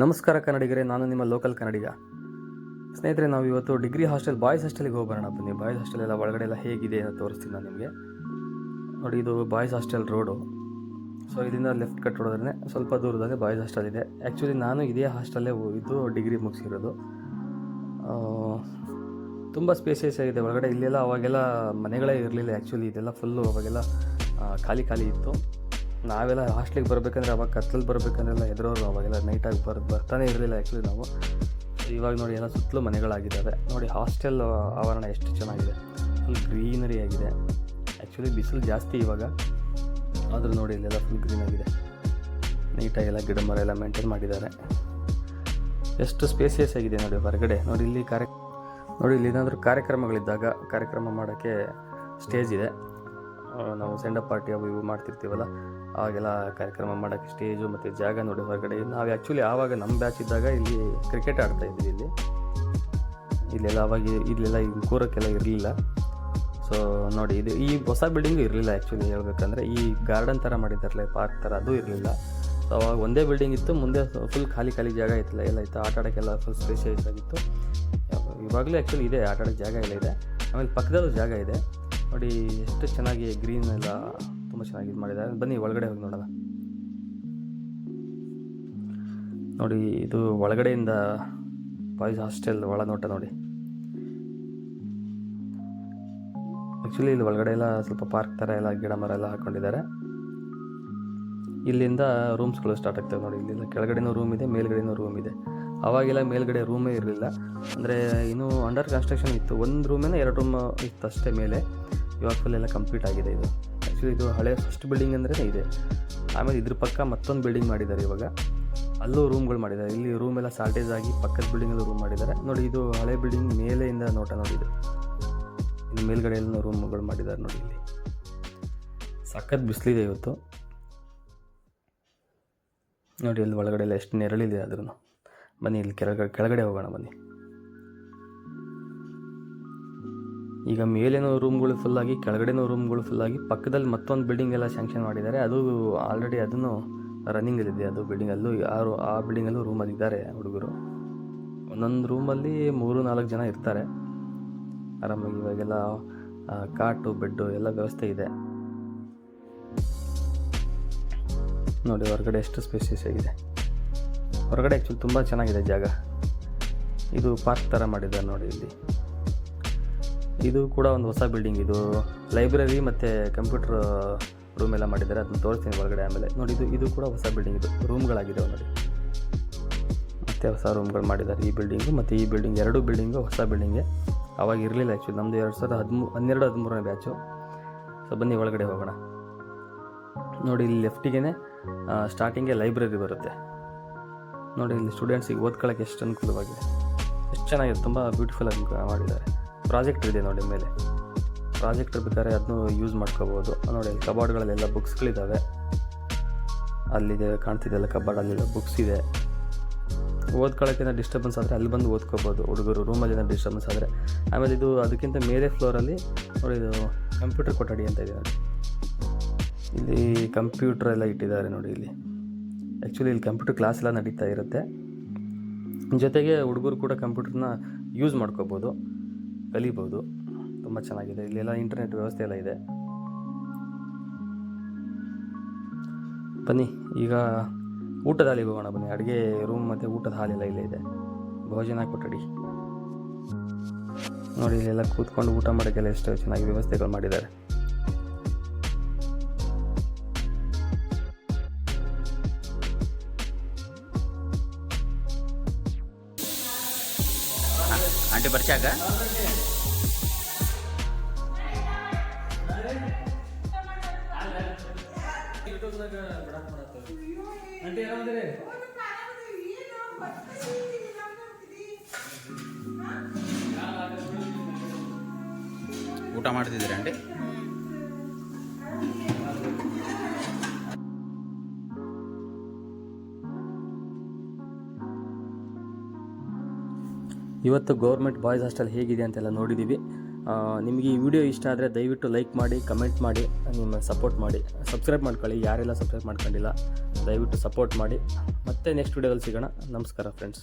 ನಮಸ್ಕಾರ ಕನ್ನಡಿಗರೇ, ನಾನು ನಿಮ್ಮ ಲೋಕಲ್ ಕನ್ನಡಿಗ. ಸ್ನೇಹಿತರೆ, ನಾವು ಇವತ್ತು ಡಿಗ್ರಿ ಹಾಸ್ಟೆಲ್, ಬಾಯ್ಸ್ ಹಾಸ್ಟೆಲಿಗೆ ಹೋಗಿ ಬರೋಣ ಬನ್ನಿ, ಬಾಯ್ಸ್ ಹಾಸ್ಟೆಲ್ ಎಲ್ಲ ಒಳಗಡೆ ಎಲ್ಲ ಹೇಗಿದೆ ಅಂತ ತೋರಿಸ್ತೀನಿ ನಾನು ನಿಮಗೆ. ನೋಡಿ, ಇದು ಬಾಯ್ಸ್ ಹಾಸ್ಟೆಲ್ ರೋಡು. ಸೊ ಇದರಿಂದ ಲೆಫ್ಟ್ ಕಟ್ ಹೊಡೆದ್ರೆ ಸ್ವಲ್ಪ ದೂರದಲ್ಲಿ ಬಾಯ್ಸ್ ಹಾಸ್ಟೆಲ್ ಇದೆ. ಆ್ಯಕ್ಚುಲಿ ನಾನು ಇದೇ ಹಾಸ್ಟೆಲ್ಲೇ ಇದ್ದು ಡಿಗ್ರಿ ಮುಗಿಸಿರೋದು. ತುಂಬ ಸ್ಪೇಸಿಯಸ್ ಆಗಿದೆ. ಒಳಗಡೆ ಇಲ್ಲೆಲ್ಲ ಅವಾಗೆಲ್ಲ ಮನೆಗಳೇ ಇರಲಿಲ್ಲ. ಆ್ಯಕ್ಚುಲಿ ಇದೆಲ್ಲ ಫುಲ್ಲು ಅವಾಗೆಲ್ಲ ಖಾಲಿ ಖಾಲಿ ಇತ್ತು. ನಾವೆಲ್ಲ ಹಾಸ್ಟ್ಲಿಗೆ ಬರಬೇಕಂದ್ರೆ ಅವಾಗ ಕತ್ಲಲ್ಲಿ ಬರಬೇಕಂದ್ರೆಲ್ಲ ಎದುರೋರು ಅವಾಗೆಲ್ಲ ನೈಟಾಗಿ ಬರ್, ಬರ್ತಾನೆ ಇರಲಿಲ್ಲ ಆ್ಯಕ್ಚುಲಿ ನಾವು. ಇವಾಗ ನೋಡಿ ಎಲ್ಲ ಸುತ್ತಲೂ ಮನೆಗಳಾಗಿದ್ದಾವೆ ನೋಡಿ ಹಾಸ್ಟೆಲ್ ಆವರಣ ಎಷ್ಟು ಚೆನ್ನಾಗಿದೆ. ಫುಲ್ ಗ್ರೀನರಿ ಆಗಿದೆ. ಆ್ಯಕ್ಚುಲಿ ಬಿಸಿಲು ಜಾಸ್ತಿ ಇವಾಗ. ಆದರೂ ನೋಡಿ ಇಲ್ಲೆಲ್ಲ ಫುಲ್ ಗ್ರೀನ್ ಆಗಿದೆ. ನೀಟಾಗೆಲ್ಲ ಗಿಡ ಮರ ಎಲ್ಲ ಮೇಂಟೈನ್ ಮಾಡಿದ್ದಾರೆ. ಎಷ್ಟು ಸ್ಪೇಸಿಯಸ್ ಆಗಿದೆ ನೋಡಿ ಹೊರಗಡೆ. ನೋಡಿ ಇಲ್ಲಿ ಕಾರ್ಯ ನೋಡಿ ಇಲ್ಲಿ ಏನಾದರೂ ಕಾರ್ಯಕ್ರಮಗಳಿದ್ದಾಗ ಕಾರ್ಯಕ್ರಮ ಮಾಡೋಕ್ಕೆ ಸ್ಟೇಜ್ ಇದೆ. ನಾವು ಸೆಂಡಪ್ ಪಾರ್ಟಿ ಅವು ಇವು ಮಾಡ್ತಿರ್ತೀವಲ್ಲ ಆವಾಗೆಲ್ಲ ಕಾರ್ಯಕ್ರಮ ಮಾಡೋಕ್ಕೆ ಸ್ಟೇಜು ಮತ್ತು ಜಾಗ ನೋಡಿ ಹೊರಗಡೆ. ನಾವು ಆ್ಯಕ್ಚುಲಿ ಆವಾಗ ನಮ್ಮ ಬ್ಯಾಚ್ ಇದ್ದಾಗ ಇಲ್ಲಿ ಕ್ರಿಕೆಟ್ ಆಡ್ತಾ ಇದ್ವಿ ಇಲ್ಲಿ. ಇಲ್ಲೆಲ್ಲ ಅವಾಗ ಇಲ್ಲೆಲ್ಲ ಇಲ್ಲಿ ಕೂರೋಕ್ಕೆಲ್ಲ ಇರಲಿಲ್ಲ. ಸೊ ನೋಡಿ ಇದು ಈ ಹೊಸ ಬಿಲ್ಡಿಂಗು ಇರಲಿಲ್ಲ ಆ್ಯಕ್ಚುಲಿ ಹೇಳ್ಬೇಕಂದ್ರೆ. ಈ ಗಾರ್ಡನ್ ಥರ ಮಾಡಿದ್ದಾರಲ್ಲ ಪಾರ್ಕ್ ಥರ ಅದು ಇರಲಿಲ್ಲ. ಸೊ ಅವಾಗ ಒಂದೇ ಬಿಲ್ಡಿಂಗ್ ಇತ್ತು, ಮುಂದೆ ಫುಲ್ ಖಾಲಿ ಖಾಲಿ ಜಾಗ ಇತ್ತಲ್ಲ, ಎಲ್ಲ ಇತ್ತು. ಆಟ ಆಡೋಕ್ಕೆಲ್ಲ ಫುಲ್ ಸ್ಪೇಷಿಯಸ್ ಆಗಿತ್ತು. ಇವಾಗಲೂ ಆ್ಯಕ್ಚುಲಿ ಇದೆ, ಆಟ ಆಡೋಕ್ಕೆ ಜಾಗ ಎಲ್ಲ ಇದೆ. ಆಮೇಲೆ ಪಕ್ಕದಲ್ಲೂ ಜಾಗ ಇದೆ. ನೋಡಿ, ಎಷ್ಟು ಚೆನ್ನಾಗಿ ಗ್ರೀನ್ ಎಲ್ಲ ತುಂಬ ಚೆನ್ನಾಗಿ ಇದು ಮಾಡಿದ್ದಾರೆ. ಬನ್ನಿ, ಒಳಗಡೆ ಹೋಗಿ ನೋಡೋಣ. ನೋಡಿ, ಇದು ಒಳಗಡೆಯಿಂದ ಬಾಯ್ಸ್ ಹಾಸ್ಟೆಲ್ ಒಳನೋಟ ನೋಡಿ. ಆ್ಯಕ್ಚುಲಿ ಇಲ್ಲಿ ಒಳಗಡೆ ಎಲ್ಲ ಸ್ವಲ್ಪ ಪಾರ್ಕ್ ಥರ ಎಲ್ಲ ಗಿಡ ಮರ ಎಲ್ಲ ಹಾಕೊಂಡಿದ್ದಾರೆ. ಇಲ್ಲಿಂದ ರೂಮ್ಸ್ಗಳು ಸ್ಟಾರ್ಟ್ ಆಗ್ತವೆ ನೋಡಿ. ಇಲ್ಲಿಂದ ಕೆಳಗಡೆನೂ ರೂಮ್ ಇದೆ, ಮೇಲ್ಗಡೆನೂ ರೂಮ್ ಇದೆ. ಅವಾಗೆಲ್ಲ ಮೇಲ್ಗಡೆ ರೂಮೇ ಇರಲಿಲ್ಲ. ಅಂದರೆ, ಇನ್ನೂ ಅಂಡರ್ ಕನ್ಸ್ಟ್ರಕ್ಷನ್ ಇತ್ತು. ಒಂದು ರೂಮೇನ ಎರಡು ರೂಮ್ ಇತ್ತು ಅಷ್ಟೇ ಮೇಲೆ. ಇವಾಗ ಫುಲ್ ಎಲ್ಲ ಕಂಪ್ಲೀಟ್ ಆಗಿದೆ ಇದು. ಆ್ಯಕ್ಚುಲಿ ಇದು ಹಳೆ ಫಸ್ಟ್ ಬಿಲ್ಡಿಂಗ್ ಅಂದರೆ ಇದೆ. ಆಮೇಲೆ ಇದ್ರ ಪಕ್ಕ ಮತ್ತೊಂದು ಬಿಲ್ಡಿಂಗ್ ಮಾಡಿದ್ದಾರೆ ಇವಾಗ. ಅಲ್ಲೂ ರೂಮ್ಗಳು ಮಾಡಿದ್ದಾರೆ. ಇಲ್ಲಿ ರೂಮ್ ಎಲ್ಲ ಸಾರ್ಟೇಜ್ ಆಗಿ ಪಕ್ಕದ ಬಿಲ್ಡಿಂಗಲ್ಲೂ ರೂಮ್ ಮಾಡಿದ್ದಾರೆ. ನೋಡಿ, ಇದು ಹಳೆ ಬಿಲ್ಡಿಂಗ್ ಮೇಲೆಯಿಂದ ನೋಟ ನೋಡಿ ಇದು. ಇನ್ನು ಮೇಲ್ಗಡೆ ಎಲ್ಲ ರೂಮ್ಗಳು ಮಾಡಿದ್ದಾರೆ ನೋಡಿ ಇಲ್ಲಿ. ಸಖತ್ ಬಿಸಿಲಿದೆ ಇವತ್ತು. ನೋಡಿ, ಇಲ್ಲಿ ಒಳಗಡೆ ಎಲ್ಲ ಎಷ್ಟು ನೆರಳಿದೆ ಆದ್ರೂ ಬನ್ನಿ, ಇಲ್ಲಿ ಕೆಳಗಡೆ ಕೆಳಗಡೆ ಹೋಗೋಣ ಬನ್ನಿ. ಈಗ ಮೇಲೇನೋ ರೂಮ್ಗಳು ಫುಲ್ಲಾಗಿ ಕೆಳಗಡೆನೂ ರೂಮ್ಗಳು ಫುಲ್ಲಾಗಿ ಪಕ್ಕದಲ್ಲಿ ಮತ್ತೊಂದು ಬಿಲ್ಡಿಂಗ್ ಎಲ್ಲ ಸ್ಯಾಂಕ್ಷನ್ ಮಾಡಿದ್ದಾರೆ. ಅದು ಆಲ್ರೆಡಿ ಅದನ್ನು ರನ್ನಿಂಗಲ್ಲಿದೆ ಅದು ಬಿಲ್ಡಿಂಗ್ ಅಲ್ಲೂ ಆ ಬಿಲ್ಡಿಂಗಲ್ಲೂ ರೂಮಲ್ಲಿ ಇದ್ದಾರೆ ಹುಡುಗರು. ಒಂದೊಂದು ರೂಮಲ್ಲಿ ಮೂರು, ನಾಲ್ಕು ಜನ ಇರ್ತಾರೆ. ಆರಾಮಾಗಿ ಇವಾಗೆಲ್ಲ ಕಾಟು, ಬೆಡ್ಡು ಎಲ್ಲ ವ್ಯವಸ್ಥೆ ಇದೆ. ನೋಡಿ, ಹೊರಗಡೆ ಎಷ್ಟು ಸ್ಪೇಸಿಯಸ್ ಆಗಿದೆ. ಹೊರಗಡೆ ಆ್ಯಕ್ಚುಲಿ ತುಂಬ ಚೆನ್ನಾಗಿದೆ ಜಾಗ. ಇದು ಪಾರ್ಕ್ ಥರ ಮಾಡಿದ್ದಾರೆ ನೋಡಿ ಇಲ್ಲಿ. ಇದು ಕೂಡ ಒಂದು ಹೊಸ ಬಿಲ್ಡಿಂಗ್ ಇದು ಲೈಬ್ರರಿ ಮತ್ತು ಕಂಪ್ಯೂಟರ್ ರೂಮ್ ಎಲ್ಲ ಮಾಡಿದ್ದಾರೆ. ಅದನ್ನ ತೋರಿಸ್ತೀನಿ ಹೊರಗಡೆ ಆಮೇಲೆ. ನೋಡಿ, ಇದು ಇದು ಕೂಡ ಹೊಸ ಬಿಲ್ಡಿಂಗ್ ಇದು. ರೂಮ್ಗಳಾಗಿದೆ ನೋಡಿ ಮತ್ತೆ ಹೊಸ ರೂಮ್ಗಳು ಮಾಡಿದ್ದಾರೆ ಈ ಬಿಲ್ಡಿಂಗು ಮತ್ತು ಈ ಬಿಲ್ಡಿಂಗ್ ಎರಡು ಬಿಲ್ಡಿಂಗು ಹೊಸ ಬಿಲ್ಡಿಂಗೆ ಅವಾಗ ಇರಲಿಲ್ಲ ಆ್ಯಕ್ಚುಲಿ ನಮ್ಮದು ಎರಡು ಸಾವಿರದ ಹದಿಮೂ, ಹನ್ನೆರಡು, ಹದಿಮೂರನೇ ಬ್ಯಾಚು ಸೊ ಬನ್ನಿ ಒಳಗಡೆ ಹೋಗೋಣ. ನೋಡಿ, ಇಲ್ಲಿ ಲೆಫ್ಟಿಗೆ ಸ್ಟಾರ್ಟಿಂಗೆ ಲೈಬ್ರರಿ ಬರುತ್ತೆ. ನೋಡಿ, ಇಲ್ಲಿ ಸ್ಟೂಡೆಂಟ್ಸಿಗೆ ಓದ್ಕೊಳ್ಳೋಕ್ಕೆ ಎಷ್ಟು ಅನುಕೂಲವಾಗಿದೆ. ಎಷ್ಟು ಚೆನ್ನಾಗಿದೆ. ತುಂಬ ಬ್ಯೂಟಿಫುಲ್ ಆಗಿ ಮಾಡಿದ್ದಾರೆ. ಪ್ರಾಜೆಕ್ಟರ್ ಇದೆ ನೋಡಿ ಮೇಲೆ. ಪ್ರಾಜೆಕ್ಟ್ರ್ ಬೇಕಾದ್ರೆ ಅದನ್ನು ಯೂಸ್ ಮಾಡ್ಕೋಬೋದು. ನೋಡಿ ಕಬಾರ್ಡ್ಗಳಲ್ಲೆಲ್ಲ ಬುಕ್ಸ್ಗಳಿದ್ದಾವೆ ಅಲ್ಲಿದೆ, ಕಾಣ್ತಿದೆಯಲ್ಲ ಕಬಾರ್ಡ್ ಅಲ್ಲೆಲ್ಲ ಬುಕ್ಸ್ ಇದೆ. ಓದ್ಕೊಳ್ಳೋಕ್ಕಿಂತ ಡಿಸ್ಟರ್ಬೆನ್ಸ್ ಆದರೆ ಅಲ್ಲಿ ಬಂದು ಓದ್ಕೋಬೋದು. ಹುಡುಗರು ರೂಮಲ್ಲಿ ಏನಾದ್ರು ಡಿಸ್ಟರ್ಬೆನ್ಸ್ ಆದರೆ. ಆಮೇಲೆ ಇದು ಅದಕ್ಕಿಂತ ಮೇಲೆ ಫ್ಲೋರಲ್ಲಿ ನೋಡಿ ಇದು ಕಂಪ್ಯೂಟರ್ ಕೊಠಡಿ ಅಂತ ಇದೆ ಇಲ್ಲಿ ಕಂಪ್ಯೂಟರ್ ಎಲ್ಲ ಇಟ್ಟಿದ್ದಾರೆ ನೋಡಿ ಇಲ್ಲಿ. ಆ್ಯಕ್ಚುಲಿ ಇಲ್ಲಿ ಕಂಪ್ಯೂಟರ್ ಕ್ಲಾಸ್ ಎಲ್ಲ ನಡೀತಾ ಇರುತ್ತೆ. ಜೊತೆಗೆ ಹುಡುಗರು ಕೂಡ ಕಂಪ್ಯೂಟರ್ನ ಯೂಸ್ ಮಾಡ್ಕೋಬೋದು. ಕಲಿಬೋದು. ತುಂಬ ಚೆನ್ನಾಗಿದೆ. ಇಲ್ಲೆಲ್ಲ ಇಂಟರ್ನೆಟ್ ವ್ಯವಸ್ಥೆ ಎಲ್ಲ ಇದೆ. ಬನ್ನಿ, ಈಗ ಊಟದ ಹಾಲಿಗೆ ಹೋಗೋಣ ಬನ್ನಿ. ಅಡುಗೆ ರೂಮ್ ಮತ್ತು ಊಟದ ಹಾಲೆಲ್ಲ ಇಲ್ಲೇ ಇದೆ. ಭೋಜನ ಕೊಠಡಿ ನೋಡಿ, ಇಲ್ಲೆಲ್ಲ ಕೂತ್ಕೊಂಡು ಊಟ ಮಾಡೋಕ್ಕೆಲ್ಲ ಎಷ್ಟು ಚೆನ್ನಾಗಿ ವ್ಯವಸ್ಥೆಗಳು ಮಾಡಿದ್ದಾರೆ. ಆಂಟಿ ಬರ್ಚಾಕ? ಊಟ ಮಾಡ್ತಿದ್ದೀರಾ ಆಂಟಿ? ಇವತ್ತು ಗೌರ್ಮೆಂಟ್ ಬಾಯ್ಸ್ ಹಾಸ್ಟೆಲ್ ಹೇಗಿದೆ ಅಂತೆಲ್ಲ ನೋಡಿದ್ದೀವಿ. ನಿಮಗೆ ಈ ವಿಡಿಯೋ ಇಷ್ಟ ಆದರೆ ದಯವಿಟ್ಟು ಲೈಕ್ ಮಾಡಿ ಕಮೆಂಟ್ ಮಾಡಿ ನಿಮ್ಮ ಸಪೋರ್ಟ್ ಮಾಡಿ. ಸಬ್ಸ್ಕ್ರೈಬ್ ಮಾಡ್ಕೊಳ್ಳಿ. ಯಾರೆಲ್ಲ ಸಬ್ಸ್ಕ್ರೈಬ್ ಮಾಡ್ಕೊಂಡಿಲ್ಲ, ದಯವಿಟ್ಟು ಸಪೋರ್ಟ್ ಮಾಡಿ. ಮತ್ತೆ ನೆಕ್ಸ್ಟ್ ವಿಡಿಯೋದಲ್ಲಿ ಸಿಗೋಣ. ನಮಸ್ಕಾರ ಫ್ರೆಂಡ್ಸ್